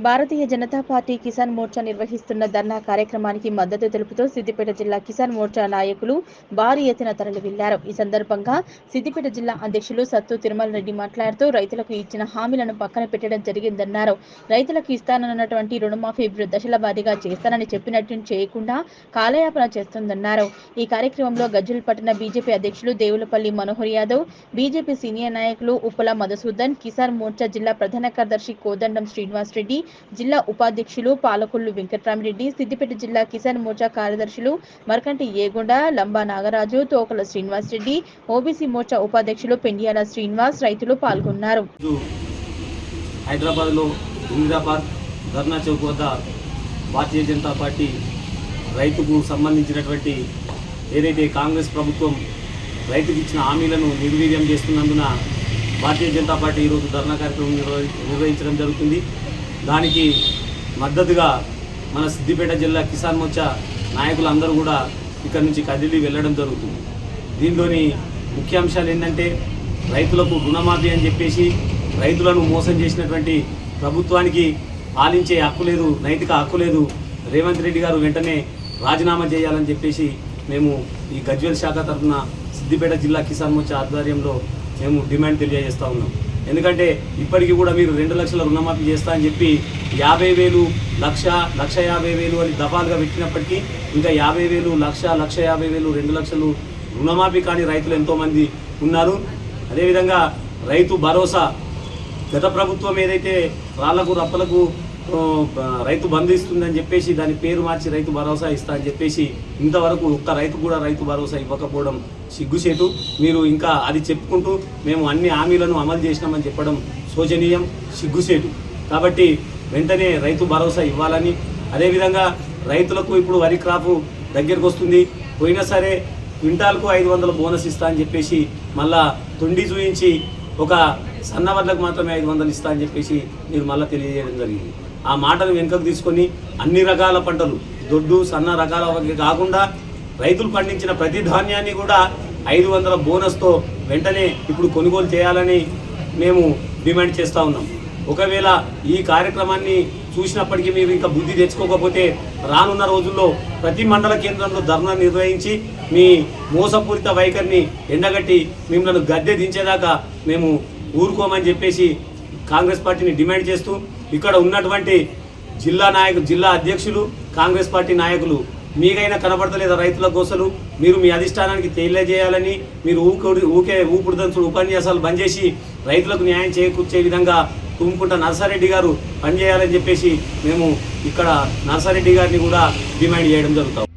భారతీయ Janata party Kisan Morcha నిర్వహిస్తున్న ధర్నా కార్యక్రమానికి మద్దతు తెలుపుతూ సిద్దిపేట జిల్లా కిసాన్ మోర్చా నాయకులు భారీ ఎత్తున తరలి వెళ్ళారు ఈ సందర్భంగా సిద్దిపేట జిల్లా అధ్యక్షులు సత్తు తిరుమల రెడ్డి మాట్లాడుతూ రైతులకు ఇచ్చిన హామీలను పక్కన పెట్టడం జరిగిందన్నారు. రైతులకు ఇస్తానన్నటువంటి రుణమాఫీ దశల వారీగా చేస్తానని చెప్పినట్టు చేయకుండా కాలయాపన చేస్తుందన్నారు. ఈ కార్యక్రమంలో గజ్జల్ పట్టణ బీజేపీ అధ్యక్షులు దేవులపల్లి మనోహర్ యాదవ్ బీజేపీ సీనియర్ నాయకులు ఉప్పల మధుసూదన్ కిసాన్ మోర్చా జిల్లా ప్రధాన కార్యదర్శి కోదండం శ్రీనివాస్ రెడ్డి జిల్లా ఉపాధ్యక్షులు పాలకొల్లు వెంకట్రామిరెడ్డి సిద్దిపేట జిల్లా కిసాన్ మోర్చా కార్యదర్శులు మరకంటి ఏగొండ లంబా నాగరాజు తోకల శ్రీనివాస్ రెడ్డి ఓబీసీ మోర్చా ఉపాధ్యక్షులు పెండియాల శ్రీనివాస్ రైతులు పాల్గొన్నారు. హైదరాబాద్ హైదరాబాద్లో ఇందిరా ధర్నా చౌక్ వద్ద భారతీయ జనతా పార్టీ రైతుకు సంబంధించినటువంటి ఏదైతే కాంగ్రెస్ ప్రభుత్వం రైతుకు ఇచ్చిన హామీలను నిర్వీర్యం చేస్తున్నందున భారతీయ జనతా పార్టీ ఈరోజు ధర్నా కార్యక్రమం నిర్వహించడం జరుగుతుంది. దానికి మద్దతుగా మన సిద్దిపేట జిల్లా కిసాన్ మోర్చా నాయకులందరూ కూడా ఇక్కడ నుంచి కదిలి వెళ్ళడం జరుగుతుంది. దీనిలోని ముఖ్యాంశాలు ఏంటంటే రైతులకు రుణమాఫీ అని చెప్పేసి రైతులను మోసం చేసినటువంటి ప్రభుత్వానికి పాలించే హక్కు లేదు నైతిక హక్కు లేదు. రేవంత్ రెడ్డి గారు వెంటనే రాజీనామా చేయాలని చెప్పేసి మేము ఈ గజ్వేల్ శాఖ తరఫున సిద్దిపేట జిల్లా కిసాన్ మోర్చా ఆధ్వర్యంలో మేము డిమాండ్ తెలియజేస్తూ ఉన్నాం. ఎందుకంటే ఇప్పటికీ కూడా మీరు రెండు లక్షల రుణమాఫీ చేస్తా అని చెప్పి యాభై వేలు లక్ష లక్ష యాభై వేలు అని దఫాలుగా పెట్టినప్పటికీ ఇంకా యాభై వేలు లక్ష లక్ష యాభై వేలు రెండు లక్షలు రుణమాఫీ కాని రైతులు ఎంతోమంది ఉన్నారు. అదేవిధంగా రైతు భరోసా గత ప్రభుత్వం ఏదైతే రాళ్ళకు రప్పలకు రైతు బంధు ఇస్తుందని చెప్పేసి దాని పేరు మార్చి రైతు భరోసా ఇస్తా అని చెప్పేసి ఇంతవరకు ఒక్క రైతు కూడా రైతు భరోసా ఇవ్వకపోవడం సిగ్గుచేటు. మీరు ఇంకా అది చెప్పుకుంటూ మేము అన్ని హామీలను అమలు చేసినామని చెప్పడం శోచనీయం సిగ్గుచేటు. కాబట్టి వెంటనే రైతు భరోసా ఇవ్వాలని. అదేవిధంగా రైతులకు ఇప్పుడు వరి క్రాపు దగ్గరకు వస్తుంది. పోయినా సరే క్వింటాల్కు ఐదు వందల బోనస్ ఇస్తా అని చెప్పేసి మళ్ళా తొండి చూయించి ఒక సన్నవర్లకు మాత్రమే ఐదు వందలు ఇస్తా అని చెప్పేసి మీరు మళ్ళీ తెలియజేయడం జరిగింది. ఆ మాటను వెనుకకు తీసుకొని అన్ని రకాల పంటలు దొడ్డు సన్న రకాల కాకుండా రైతులు పండించిన ప్రతి ధాన్యాన్ని కూడా ఐదు వందల బోనస్తో వెంటనే ఇప్పుడు కొనుగోలు చేయాలని మేము డిమాండ్ చేస్తూ ఉన్నాం. ఒకవేళ ఈ కార్యక్రమాన్ని చూసినప్పటికీ మీరు ఇంకా బుద్ధి తెచ్చుకోకపోతే రానున్న రోజుల్లో ప్రతి మండల కేంద్రంలో ధర్నా నిర్వహించి మీ మోసపూరిత వైఖరిని ఎండగట్టి మిమ్మల్ని గద్దె దించేదాకా మేము ఊరుకోమని చెప్పేసి కాంగ్రెస్ పార్టీని డిమాండ్ చేస్తూ ఇక్కడ ఉన్నటువంటి జిల్లా నాయకు జిల్లా అధ్యక్షులు కాంగ్రెస్ పార్టీ నాయకులు మీకైనా కనబడతలేదా రైతుల కోసలు? మీరు మీ అధిష్టానానికి తెలియజేయాలని మీరు ఊకే ఊకే ఊపుడుదంచుడు ఉపన్యాసాలు బంద్ చేసి రైతులకు న్యాయం చేకూర్చే విధంగా తుమ్ముకుంట నర్సారెడ్డి గారు పనిచేయాలని చెప్పేసి మేము ఇక్కడ నర్సారెడ్డి గారిని కూడా డిమాండ్ చేయడం జరుగుతాం